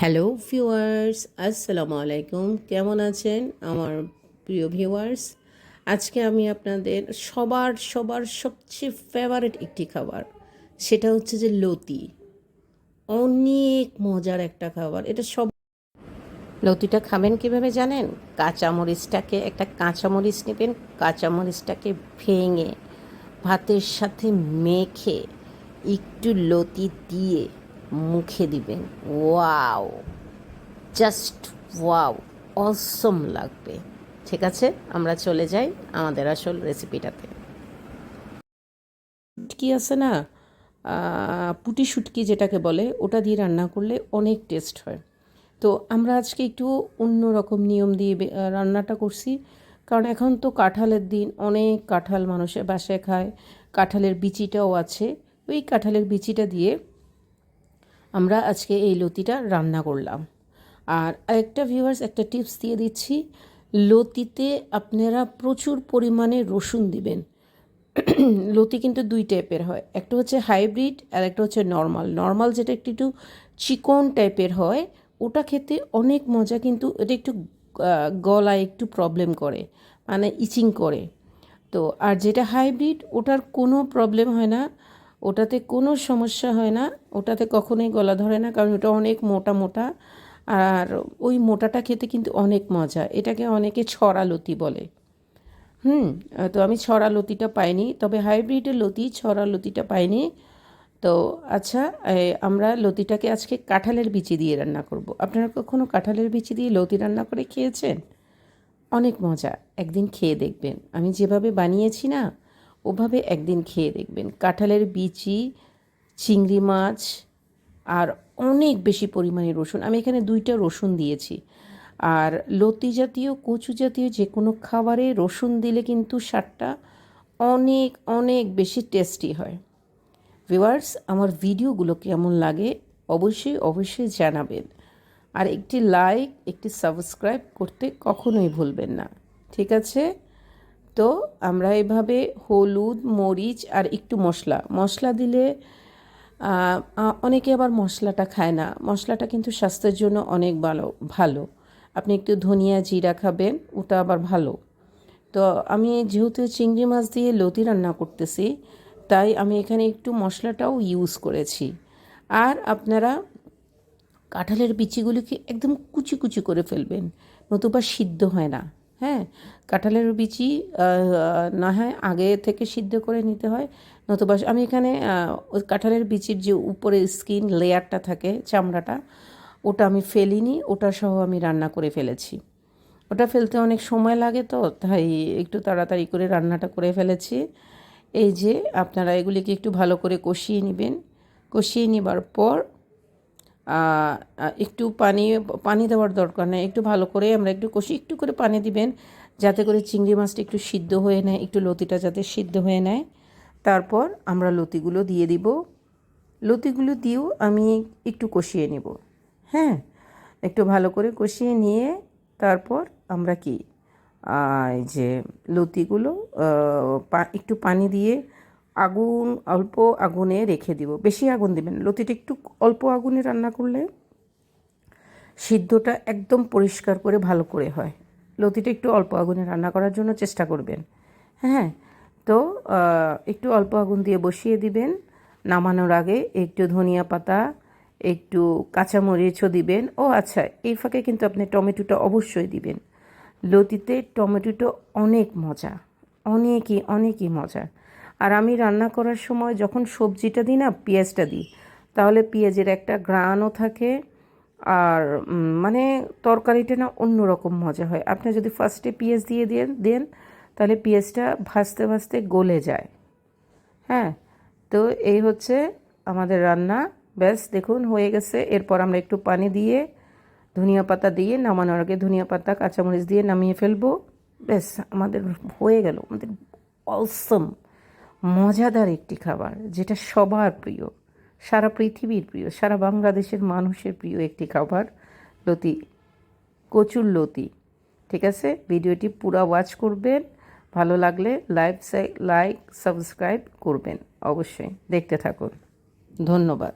Hello viewers আসসালামু আলাইকুম কেমন আছেন আমার প্রিয় ভিউয়ার্স আজকে আমি আপনাদের সবার সবার সবচেয়ে ফেভারিট একটি খাবার। সেটা হচ্ছে যে লতি। অনেক মজার একটা খাবার। এটা সব লতিটা খাবেন কীভাবে জানেন? কাঁচামরিচটাকে, একটা কাঁচামরিচ নেবেন, কাঁচামরিচটাকে ভেঙে ভাতের সাথে মেখে একটু লতি দিয়ে মুখে দিবেন। ওয়াও। Just wow. অসম লাগবে। ঠিক আছে? আমরা চলে যাই আমাদের আসল রেসিপিটাতে। শুটকি আছে না? পুটি শুটকি যেটাকে বলে, ওটা দিয়ে রান্না করলে অনেক টেস্ট হয়। তো আমরা আজকে একটু অন্য রকম নিয়ম দিয়ে রান্নাটা করছি। কারণ এখন তো কাঁঠালের দিন, অনেক কাঁঠাল মানুষের বাসায় খায়। কাঁঠালের বিচিটাও আছে। ওই কাঁঠালের বিচিটা দিয়ে আমরা আজকে এই লতিটা রান্না করলাম। আর একটা ভিউয়ার্স একটা টিপস দিয়ে দিচ্ছি। লতিতে আপনারা প্রচুর পরিমাণে রসুন দিবেন। লতি কিন্তু দুই টাইপের হয়। একটা হচ্ছে হাইব্রিড আর একটা হচ্ছে নর্মাল নর্মাল যেটা একটু একটু চিকন টাইপের হয়, ওটা খেতে অনেক মজা, কিন্তু এটা একটু গলায় একটু প্রবলেম করে মানে ইচিং করে। তো আর যেটা হাইব্রিড ওটার কোনো প্রবলেম হয় না। ওটাতে কোনো সমস্যা হয় না। ওটাতে কখনোই গলা ধরে না, কারণ ওটা অনেক মোটা মোটা। আর ওই মোটাটা খেতে কিন্তু অনেক মজা। এটাকে অনেকে ছড়া লতি বলে। হুম, তো আমি ছড়া লতিটা পাইনি, তবে হাইব্রিডের লতি ছড়া লতিটা পাইনি। তো আচ্ছা আমরা লতিটাকে আজকে কাঁঠালের বিচি দিয়ে রান্না করব। আপনারা কখনো কাঁঠালের বিচি দিয়ে লতি রান্না করে খেয়েছেন? অনেক মজা, একদিন খেয়ে দেখবেন। আমি যেভাবে বানিয়েছি না ওভাবে একদিন খেয়ে দেখবেন। কাঁঠালের বিচি, চিংড়ি মাছ আর অনেক বেশি পরিমাণে রসুন। আমি এখানে দুইটা রসুন দিয়েছি। আর লতি জাতীয়, কচু জাতীয় যে কোনো খাবারে রসুন দিলে কিন্তু স্বাদটা অনেক অনেক বেশি টেস্টি হয়। ভিউয়ার্স, আমার ভিডিওগুলো কেমন লাগে অবশ্যই অবশ্যই জানাবেন। আর একটি লাইক একটি সাবস্ক্রাইব করতে কখনোই ভুলবেন না। ঠিক আছে? তো আমরা এভাবে হলুদ, মরিচ আর একটু মশলা। মশলা দিলে অনেকে আবার মশলাটা খায় না। মশলাটা কিন্তু স্বাস্থ্যের জন্য অনেক ভালো ভালো। আপনি একটু ধনিয়া জিরা খাবেন, ওটা আবার ভালো। তো আমি যেহেতু চিংড়ি মাছ দিয়ে লতি রান্না করতেছি, তাই আমি এখানে একটু মশলাটাও ইউজ করেছি। আর আপনারা কাঁঠালের বিচিগুলিকে একদম কুচি কুচি করে ফেলবেন, নতুবা সিদ্ধ হয় না। হ্যাঁ কাঁঠালের বিচি না হয় আগে থেকে সিদ্ধ করে নিতে হয়। নতুবা আমি এখানে ওই কাঁঠালের বিচির যে উপরে স্কিন লেয়ারটা থাকে, চামড়াটা, ওটা আমি ফেলিনি, ওটা সহ আমি রান্না করে ফেলেছি। ওটা ফেলতে অনেক সময় লাগে তো, তাই একটু তাড়াতাড়ি করে রান্নাটা করে ফেলেছি। এই যে, আপনারা এগুলিকে একটু ভালো করে কষিয়ে নেবেন। কষিয়ে নেবার পর একটু পানি পানি দেওয়ার দরকার নেই। একটু ভালো করে আমরা একটু কষি, একটু করে পানি দিবেন, যাতে করে চিংড়ি মাছটা একটু সিদ্ধ হয়ে নেয়, একটু লতিটা যাতে সিদ্ধ হয়ে নেয়। তারপর আমরা লতিগুলো দিয়ে দিব। লতিগুলো দিয়েও আমি একটু কষিয়ে নেব। হ্যাঁ একটু ভালো করে কষিয়ে নিয়ে তারপর আমরা কি এই যে লতিগুলো একটু পানি দিয়ে আগুন, অল্প আগুনে রেখে দিব। বেশি আগুন দিবেন লতিটা একটু অল্প আগুনে রান্না করলে সিদ্ধটা একদম পরিষ্কার করে ভালো করে হয়। লতিটা একটু অল্প আগুনে রান্না করার জন্য চেষ্টা করবেন। হ্যাঁ? তো একটু অল্প আগুন দিয়ে বসিয়ে দিবেন। নামানোর আগে একটু ধনিয়া পাতা, একটু কাঁচামরিচও দিবেন। ও আচ্ছা এই ফাঁকে কিন্তু আপনি টমেটোটা অবশ্যই দিবেন। লতিতে টমেটোটা অনেক মজা। অনেকই অনেকই মজা। আর আমি রান্না করার সময় যখন সবজিটা দিই না, পেঁয়াজটা দিই, তাহলে পেঁয়াজের একটা গ্রানও থাকে আর মানে তরকারিটা না অন্যরকম মজা হয়। আপনি যদি ফার্স্টে পেঁয়াজ দিয়ে দেন দেন, তাহলে পেঁয়াজটা ভাজতে ভাজতে গলে যায়। হ্যাঁ তো এই হচ্ছে আমাদের রান্না। ব্যাস, দেখুন, হয়ে গেছে। এরপর আমরা একটু পানি দিয়ে ধনিয়া পাতা দিয়ে নামানোর আগে ধনিয়া পাতা, কাঁচামরিচ দিয়ে নামিয়ে ফেলব। ব্যাস, আমাদের হয়ে গেল। আমাদের অলসম মজাদার একটি খাবার, যেটা সবার প্রিয়, সারা পৃথিবীর প্রিয়, সারা বাংলাদেশের মানুষের প্রিয় একটি খাবার, লতি, কচুর লতি, ঠিক আছে? ভিডিওটি পুরা ওয়াচ করবেন, ভালো লাগলে লাইভ লাইক সাবস্ক্রাইব করবেন, অবশ্যই দেখতে থাকুন। ধন্যবাদ।